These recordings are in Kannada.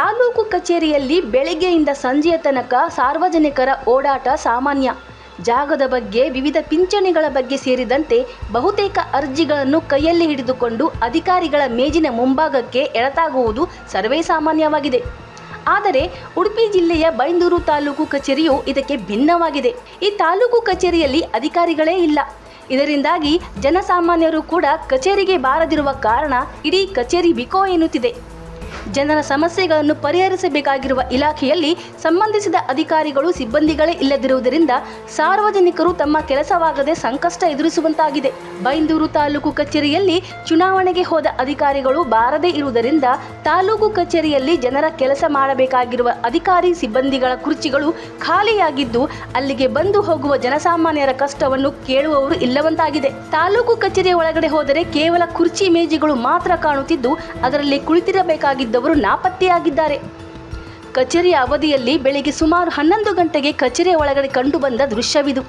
ತಾಲೂಕು ಕಚೇರಿಯಲ್ಲಿ ಬೆಳಗ್ಗೆಯಿಂದ ಸಂಜೆಯ ತನಕ ಸಾರ್ವಜನಿಕರ ಓಡಾಟ ಸಾಮಾನ್ಯ. ಜಾಗದ ಬಗ್ಗೆ, ವಿವಿಧ ಪಿಂಚಣಿಗಳ ಬಗ್ಗೆ ಸೇರಿದಂತೆ ಬಹುತೇಕ ಅರ್ಜಿಗಳನ್ನು ಕೈಯಲ್ಲಿ ಹಿಡಿದುಕೊಂಡು ಅಧಿಕಾರಿಗಳ ಮೇಜಿನ ಮುಂಭಾಗಕ್ಕೆ ಎಳತಾಗುವುದು ಸರ್ವೇ ಸಾಮಾನ್ಯವಾಗಿದೆ. ಆದರೆ, ಉಡುಪಿ ಜಿಲ್ಲೆಯ ಬೈಂದೂರು ತಾಲೂಕು ಕಚೇರಿಯು ಇದಕ್ಕೆ ಭಿನ್ನವಾಗಿದೆ. ಈ ತಾಲೂಕು ಕಚೇರಿಯಲ್ಲಿ ಅಧಿಕಾರಿಗಳೇ ಇಲ್ಲ. ಇದರಿಂದಾಗಿ, ಜನಸಾಮಾನ್ಯರು ಕೂಡ ಕಚೇರಿಗೆ ಬಾರದಿರುವ ಕಾರಣ ಇಡೀ ಕಚೇರಿ ಬಿಕೋ ಎನ್ನುತ್ತಿದೆ. ಜನರ ಸಮಸ್ಯೆಗಳನ್ನು ಪರಿಹರಿಸಬೇಕಾಗಿರುವ ಇಲಾಖೆಯಲ್ಲಿ ಸಂಬಂಧಿಸಿದ ಅಧಿಕಾರಿಗಳು, ಸಿಬ್ಬಂದಿಗಳೇ ಇಲ್ಲದಿರುವುದರಿಂದ ಸಾರ್ವಜನಿಕರು ತಮ್ಮ ಕೆಲಸವಾಗದೆ ಸಂಕಷ್ಟ ಎದುರಿಸುವಂತಾಗಿದೆ. ಬೈಂದೂರು ತಾಲೂಕು ಕಚೇರಿಯಲ್ಲಿ ಚುನಾವಣೆಗೆ ಹೋದ ಅಧಿಕಾರಿಗಳು ಬಾರದೇ ಇರುವುದರಿಂದ ತಾಲೂಕು ಕಚೇರಿಯಲ್ಲಿ ಜನರ ಕೆಲಸ ಮಾಡಬೇಕಾಗಿರುವ ಅಧಿಕಾರಿ, ಸಿಬ್ಬಂದಿಗಳ ಕುರ್ಚಿಗಳು ಖಾಲಿಯಾಗಿದ್ದು, ಅಲ್ಲಿಗೆ ಬಂದು ಹೋಗುವ ಜನಸಾಮಾನ್ಯರ ಕಷ್ಟವನ್ನು ಕೇಳುವವರು ಇಲ್ಲವಂತಾಗಿದೆ. ತಾಲೂಕು ಕಚೇರಿಯ ಒಳಗಡೆ ಹೋದರೆ ಕೇವಲ ಕುರ್ಚಿ ಮೇಜುಗಳು ಮಾತ್ರ ಕಾಣುತ್ತಿದ್ದು, ಅದರಲ್ಲಿ ಕುಳಿತಿರಬೇಕಾಗಿದ್ದವರು ನಾಪತ್ತೆಯಾಗಿದ್ದಾರೆ. ಕಚೇರಿಯ ಅವಧಿಯಲ್ಲಿ ಬೆಳಿಗ್ಗೆ ಸುಮಾರು ಹನ್ನೊಂದು ಗಂಟೆಗೆ ಕಚೇರಿಯ ಒಳಗಡೆ ಕಂಡುಬಂದ ದೃಶ್ಯವಿದು.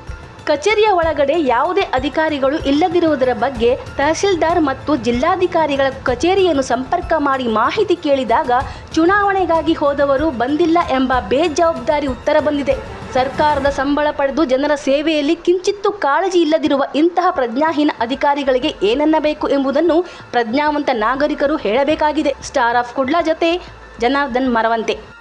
ಕಚೇರಿಯ ಒಳಗಡೆ ಯಾವುದೇ ಅಧಿಕಾರಿಗಳು ಇಲ್ಲದಿರುವುದರ ಬಗ್ಗೆ ತಹಸೀಲ್ದಾರ್ ಮತ್ತು ಜಿಲ್ಲಾಧಿಕಾರಿಗಳ ಕಚೇರಿಯನ್ನು ಸಂಪರ್ಕ ಮಾಡಿ ಮಾಹಿತಿ ಕೇಳಿದಾಗ ಚುನಾವಣೆಗಾಗಿ ಹೋದವರು ಬಂದಿಲ್ಲ ಎಂಬ ಬೇಜವಾಬ್ದಾರಿ ಉತ್ತರ ಬಂದಿದೆ. ಸರ್ಕಾರದ ಸಂಬಳ ಪಡೆದು ಜನರ ಸೇವೆಯಲ್ಲಿ ಕಿಂಚಿತ್ತೂ ಕಾಳಜಿ ಇಲ್ಲದಿರುವ ಇಂತಹ ಪ್ರಜ್ಞಾಹೀನ ಅಧಿಕಾರಿಗಳಿಗೆ ಏನನ್ನಬೇಕು ಎಂಬುದನ್ನು ಪ್ರಜ್ಞಾವಂತ ನಾಗರಿಕರು ಹೇಳಬೇಕಾಗಿದೆ. ಸ್ಟಾರ್ ಆಫ್ ಕುಡ್ಲಾ ಜೊತೆ ಜನಾರ್ದನ್ ಮರವಂತೆ.